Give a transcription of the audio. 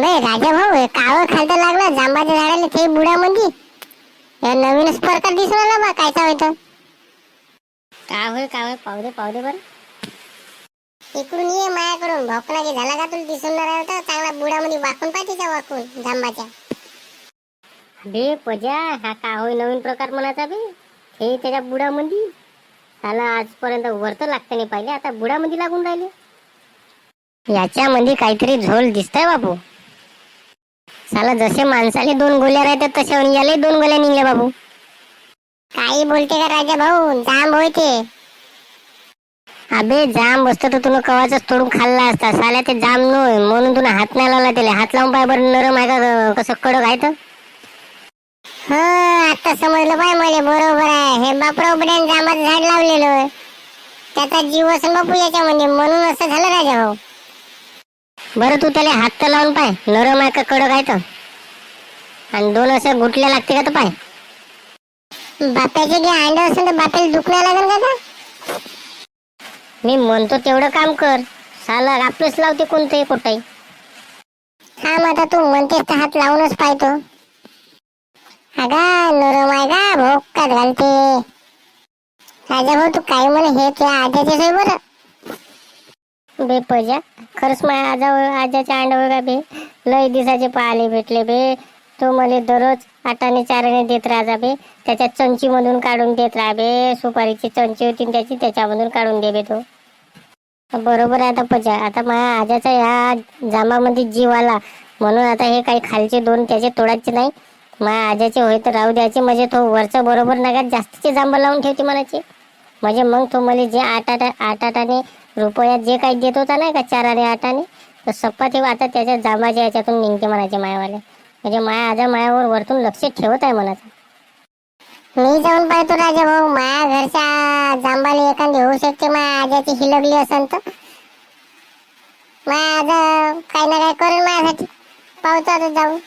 नाही राजा भाऊ हे कावं खालतं लागलं जांबाच्या झाडाला ते बुडामध्ये या नवीनच प्रकार दिसून आला बा कायचा होतं का होय का होय पाहू दे पाहू दे बरं. इकडून ये मायाकडून भोकला की झाला का तुला दिसून नाही राहिलं होता चांगला बुडामध्ये वाकून पाहिजे वाकून जांबाच्या. बे पजा हा का होय नवीन प्रकार म्हणायचा बे. हे त्याच्या बुडामध्ये त्याला आजपर्यंत वरत लागतं नाही पाहिले आता बुडामध्ये लागून राहिले. याच्यामध्ये काहीतरी झोल दिसतंय बापू. साला जसे माणसाले दोन गोल्या राहतात तसे याला दोन गोल्या निघल्या बाबू. काही बोलते का राजा भाऊ? जांब होय ते. अबे जाम बसतो तर तुला कवाच तोडून खाल्ला असता. साल्या ते जाम नोय म्हणून तुला हात नाही लावला त्याला. हात लावून पाय बरं नरम आहे का कसं कडक आहे तर? हो आता समजलं पाय मला बरोबर आहे. हे बापराव बड्यान जांबाचं झाड लावलेलं त्याचा जीव असेल बापू याच्यामध्ये. म्हणून असं झालं राजा भाऊ. बरं तू त्याला हात तर लावून पाय. नरम आहे का कडक आहे तर आणि दोन असं गुटल्या लागते का तर पाय? बाप्याचे जे अंड असेल तर बाप्याला दुखण्या लागेल का मी म्हणतो तेवढं काम कर. साला आपलेच लावते कोणते कुठे हा मग आता तू म्हणतेस तर हात लावूनच पाहतो. अगा नरम आहे का भोकात घालते. राजा भाऊ तू काय म्हणे हे तुझ्या आजाचे सोय बरं? बे पजा खरंच माझ्या आजा आजाच्या अंडा का बे? लय दिसाचे पाले भेटले बे. तो मला दररोज आटाने चाराने देत राहा बे. त्याच्या चंची मधून काढून देत राहा बे. सुपारीची चंची होती त्याची त्याच्यामधून काढून दे बे तो. बरोबर आहे आता पजा. आता माझ्या आजाचा या जामामध्ये जीव आला. म्हणून आता हे काही खालचे दोन त्याचे तोडायचे नाही. माझ्या आजाचे होय तर राहू द्यायचे. म्हणजे तो वरचं बरोबर नका जास्तीचे जांब लावून ठेवते म्हणायचे. म्हणजे मग तो मला जे आठ आठ आठ आठाने रुपयात जे काही देत होता नाही का चार आणि आठाने तर सप्पा ते आता त्याच्या जांबाच्या याच्यातून निघते म्हणायचे मायावाले. म्हणजे माया आजा मायावर वरतून लक्ष ठेवत आहे म्हणायचं मी जाऊन पाहतो राजा भाऊ माया घरच्या जांबाला एखादी होऊ शकते माया आजाची हिलगली असेल तर. माया आजा काही ना काही करेल माझ्यासाठी. पाहतो आता जाऊन.